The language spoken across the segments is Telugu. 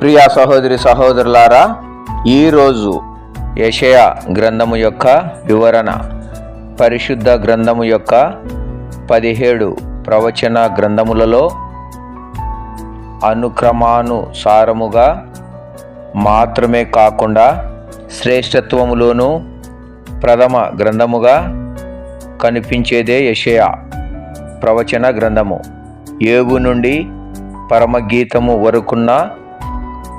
ప్రియా సహోదరి సహోదరులారా ఈరోజు యషయ గ్రంథము యొక్క వివరణ పరిశుద్ధ గ్రంథము యొక్క పదిహేడు ప్రవచన గ్రంథములలో అనుక్రమానుసారముగా మాత్రమే కాకుండా శ్రేష్టత్వములోనూ ప్రథమ గ్రంథముగా కనిపించేదే యషయ ప్రవచన గ్రంథము. ఏగు నుండి పరమగీతము వరకున్న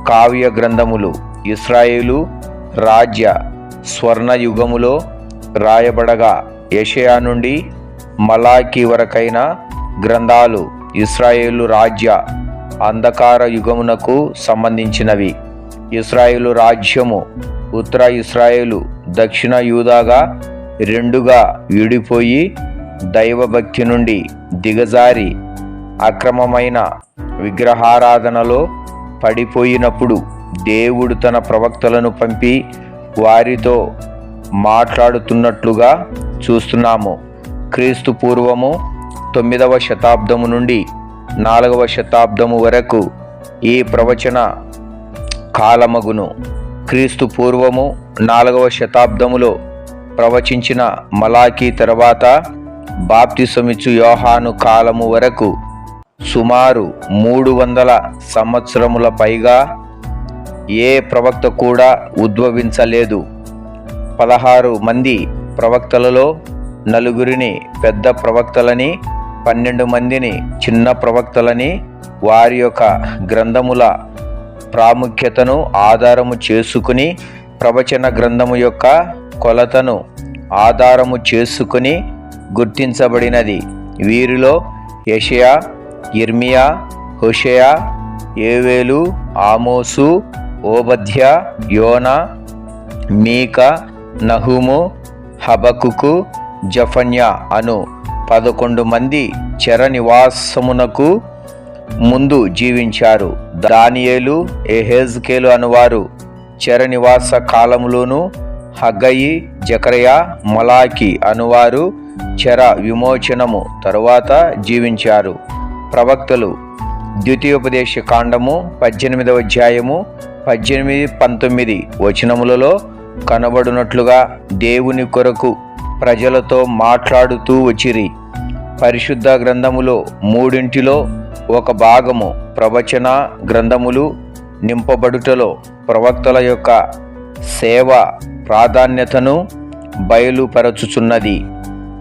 కావ్య గ్రంథములు ఇస్రాయేలు రాజ్య స్వర్ణయుగములో రాయబడగా యషయా నుండి మలాకి వరకైన గ్రంథాలు ఇస్రాయేలు రాజ్య అంధకార యుగమునకు సంబంధించినవి. ఇస్రాయేలు రాజ్యము ఉత్తర ఇస్రాయేలు దక్షిణ యూదాగా రెండుగా విడిపోయి దైవభక్తి నుండి దిగజారి అక్రమమైన విగ్రహారాధనలో పడిపోయినప్పుడు దేవుడు తన ప్రవక్తలను పంపి వారితో మాట్లాడుతున్నట్లుగా చూస్తున్నాము. క్రీస్తు పూర్వము తొమ్మిదవ శతాబ్దము నుండి నాలుగవ శతాబ్దము వరకు ఈ ప్రవచన కాలమగును. క్రీస్తు పూర్వము నాలుగవ శతాబ్దములో ప్రవచించిన మలాఖీ తర్వాత బాప్తిసమిచ్చు యోహాను కాలము వరకు సుమారు మూడు వందల సంవత్సరముల పైగా ఏ ప్రవక్త కూడా ఉద్భవించలేదు. పదహారు మంది ప్రవక్తలలో నలుగురిని పెద్ద ప్రవక్తలని పన్నెండు మందిని చిన్న ప్రవక్తలని వారి యొక్క గ్రంథముల ప్రాముఖ్యతను ఆధారము చేసుకుని ప్రవచన గ్రంథము యొక్క కొలతను ఆధారము చేసుకుని గుర్తించబడినది. వీరిలో యషయా ఇర్మియా హుషయా ఏవేలు ఆమోసు ఓబధ్య యోన మీక నహుము హబకుకు జఫన్యా అను పదకొండు మంది చెర నివాసమునకు ముందు జీవించారు. దానియేలు ఎహెజ్కేలు అనువారు చెర నివాస కాలములోను హగ్గయి జకరయ మలాకి అనువారు చెర విమోచనము తరువాత జీవించారు. ప్రవక్తలు. ద్వితీయోపదేశ కాండము పద్దెనిమిదవ అధ్యాయము పద్దెనిమిది పంతొమ్మిది వచనములలో కనబడినట్లుగా దేవుని కొరకు ప్రజలతో మాట్లాడుతూ వచ్చిరి. పరిశుద్ధ గ్రంథములో మూడింటిలో ఒక భాగము ప్రవచన గ్రంథములు నింపబడుటలో ప్రవక్తల యొక్క సేవ ప్రాధాన్యతను బయలుపరచుచున్నది.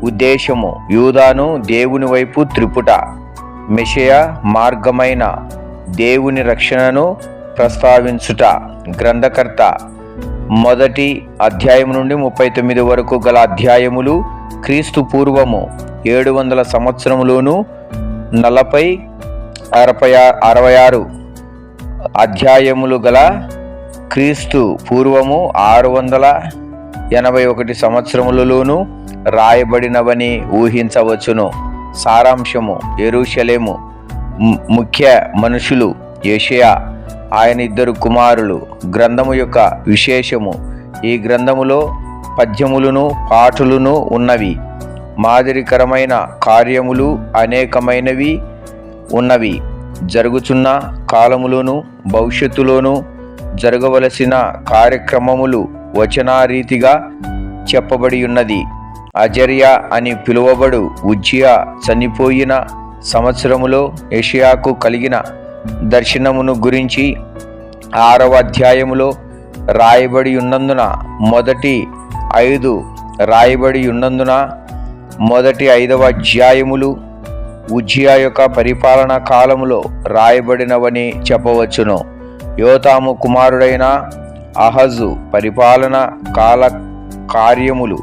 ఉద్దేశము యూదాను దేవుని వైపు త్రిపుట మెషయ మార్గమైన దేవుని రక్షణను ప్రస్తావించుట గ్రంథకర్త. మొదటి అధ్యాయం నుండి ముప్పై తొమ్మిది వరకు గల అధ్యాయములు క్రీస్తు పూర్వము ఏడు వందల సంవత్సరములోను నలభై అరవై అరవై ఆరు అధ్యాయములు గల క్రీస్తు పూర్వము ఆరు వందల ఎనభై ఒకటి సంవత్సరములలోను రాయబడినవని ఊహించవచ్చును. సారాంశము. ఎరుషలేము ముఖ్య మనుషులు యషయా ఆయన ఇద్దరు కుమారులు. గ్రంథము యొక్క విశేషము ఈ గ్రంథములో పద్యములను పాటలును ఉన్నవి. మాదిరికరమైన కార్యములు అనేకమైనవి ఉన్నవి. జరుగుచున్న కాలములోను భవిష్యత్తులోను జరగవలసిన కార్యక్రమములు వచనారీతిగా చెప్పబడి ఉన్నది అజర్య అని పిలువబడు ఉజ్జియా చనిపోయిన సంవత్సరములో ఏషియాకు కలిగిన దర్శనమును గురించి ఆరవ అధ్యాయములో రాయబడి ఉన్నందున మొదటి ఐదు రాయబడి ఉన్నందున మొదటి ఐదవ అధ్యాయములు ఉజ్జియా యొక్క పరిపాలన కాలములో రాయబడినవని చెప్పవచ్చును. యోతాము కుమారుడైన అహజు పరిపాలన కాల కార్యములు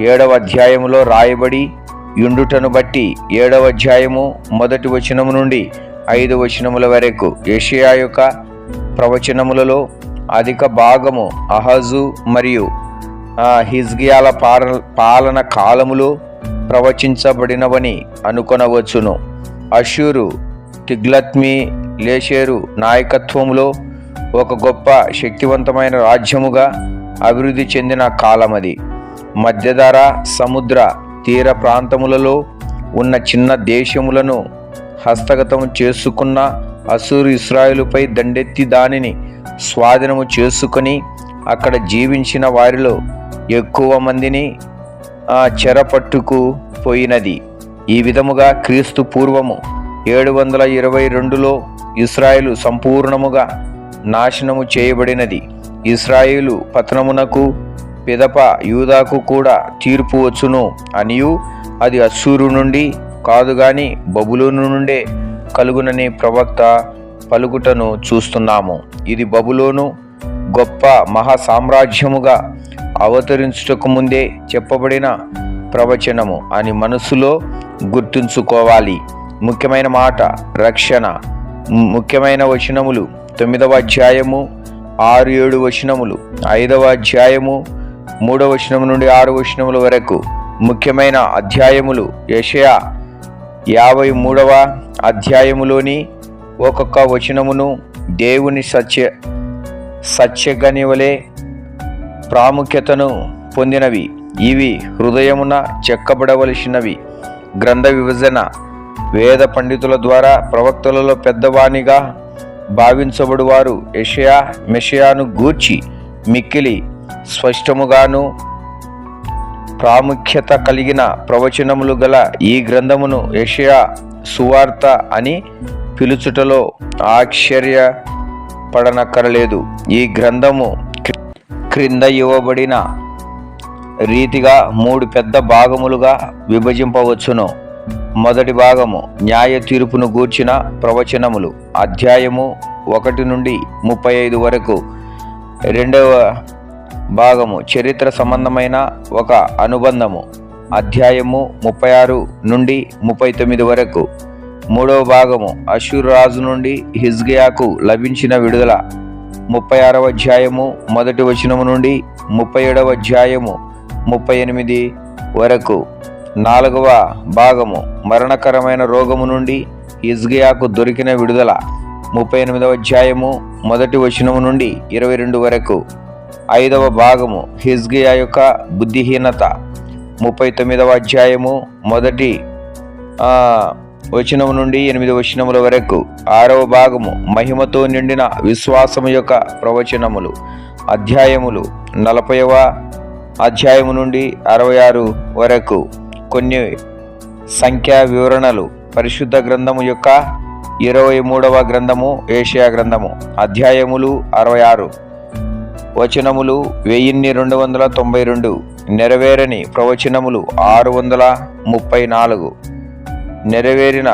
ఏడవ అధ్యాయములో రాయబడి యుండుటను బట్టి ఏడవ అధ్యాయము మొదటి వచనము నుండి ఐదు వచనముల వరకు. ఏషియా యొక్క ప్రవచనములలో అధిక భాగము అహజు మరియు హిజ్గియాల పాల పాలన కాలములో ప్రవచించబడినవని అనుకొనవచ్చును. అషూరు తిగ్లత్మి లేషేరు నాయకత్వంలో ఒక గొప్ప శక్తివంతమైన రాజ్యముగా అభివృద్ధి చెందిన కాలమది. మధ్యధర సముద్ర తీర ప్రాంతములలో ఉన్న చిన్న దేశములను హస్తగతం చేసుకున్న అసూరు ఇస్రాయులపై దండెత్తి దానిని స్వాధీనము చేసుకొని అక్కడ జీవించిన వారిలో ఎక్కువ మందిని చెరపట్టుకు పోయినది. ఈ విధముగా క్రీస్తు పూర్వము ఏడు వందల ఇరవై రెండులో ఇస్రాయిలు సంపూర్ణముగా నాశనము చేయబడినది. ఇస్రాయిలు పతనమునకు పిదప యూదాకు కూడా తీర్పు వచ్చును అనియు అది అస్సూరు నుండి కాదు గాని బబులోను నుండే కలుగునని ప్రవక్త పలుకుటను చూస్తున్నాము. ఇది బబులోను గొప్ప మహా సామ్రాజ్యముగా అవతరించుటకు ముందే చెప్పబడిన ప్రవచనము అని మనసులో గుర్తుంచుకోవాలి. ముఖ్యమైన మాట రక్షణ. ముఖ్యమైన వచనములు తొమ్మిదవ అధ్యాయము ఆరు ఏడు వచనములు ఐదవ అధ్యాయము మూడవ వచనం నుండి ఆరు వచనముల వరకు ముఖ్యమైన అధ్యాయములు యషయా యాభై మూడవ అధ్యాయములోని ఒక్కొక్క వచనమును దేవుని సత్య సత్యగనివలే ప్రాముఖ్యతను పొందినవి. ఇవి హృదయమున చెక్కబడవలసినవి. గ్రంథ విభజన వేద పండితుల ద్వారా ప్రవక్తలలో పెద్దవానిగా భావించబడువారు యషయా మెషయాను గూర్చి మిక్కిలి స్పష్టముగాను ప్రాముఖ్యత కలిగిన ప్రవచనములు గల ఈ గ్రంథమును యెషయా సువార్త అని పిలుచుటలో ఆశ్చర్య పడనక్కరలేదు ఈ గ్రంథము క్రింద ఇవ్వబడిన రీతిగా మూడు పెద్ద భాగములుగా విభజింపవచ్చును. మొదటి భాగము న్యాయ తీర్పును గూర్చిన ప్రవచనములు. అధ్యాయము ఒకటి నుండి ముప్పై ఐదు వరకు. రెండవ భాగము చరిత్ర సంబంధమైన ఒక అనుబంధము. అధ్యాయము ముప్పై ఆరు నుండి ముప్పై తొమ్మిది వరకు. మూడవ భాగము అషూర్ రాజు నుండి హిజ్గియాకు లభించిన విడుదల. ముప్పై ఆరవ అధ్యాయము మొదటి వచనము నుండి ముప్పై ఏడవ అధ్యాయము ముప్పై ఎనిమిది వరకు. నాలుగవ భాగము మరణకరమైన రోగము నుండి హిజ్గియాకు దొరికిన విడుదల. ముప్పై ఎనిమిదవ అధ్యాయము మొదటి వచనము నుండి ఇరవై రెండు వరకు. ఐదవ భాగము హిజ్గియా యొక్క బుద్ధిహీనత. ముప్పై తొమ్మిదవ అధ్యాయము మొదటి వచనం నుండి ఎనిమిది వచనముల వరకు. ఆరవ భాగము మహిమతో నిండిన విశ్వాసము యొక్క ప్రవచనములు. అధ్యాయములు నలభైవ అధ్యాయము నుండి అరవై ఆరు వరకు. కొన్ని సంఖ్యా వివరణలు పరిశుద్ధ గ్రంథము యొక్క ఇరవై మూడవ గ్రంథము ఏషియా గ్రంథము. అధ్యాయములు అరవై ఆరు. వచనములు వెయ్యిన్ని రెండు వందల తొంభై రెండు నెరవేరని ప్రవచనములు ఆరు వందల ముప్పై నాలుగు. నెరవేరిన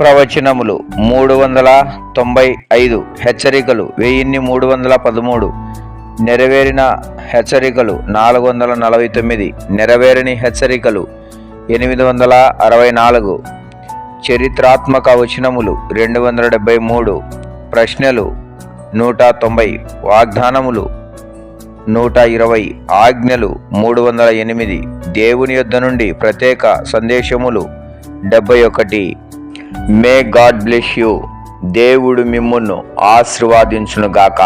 ప్రవచనములు మూడు వందల తొంభై ఐదు హెచ్చరికలు వెయ్యిన్ని మూడు వందల పదమూడు. నెరవేరిన హెచ్చరికలు నాలుగు వందల నలభై తొమ్మిది నెరవేరని హెచ్చరికలు ఎనిమిది వందల అరవై నాలుగు. చరిత్రాత్మక వచనములు రెండు వందల డెబ్బై మూడు ప్రశ్నలు నూట తొంభై వాగ్దానములు నూట ఇరవై ఆజ్ఞలు మూడు వందల ఎనిమిది దేవుని యొద్ద నుండి ప్రత్యేక సందేశములు డెబ్బై ఒకటి. May God bless you. దేవుడు మిమ్మును ఆశీర్వాదించునుగాక.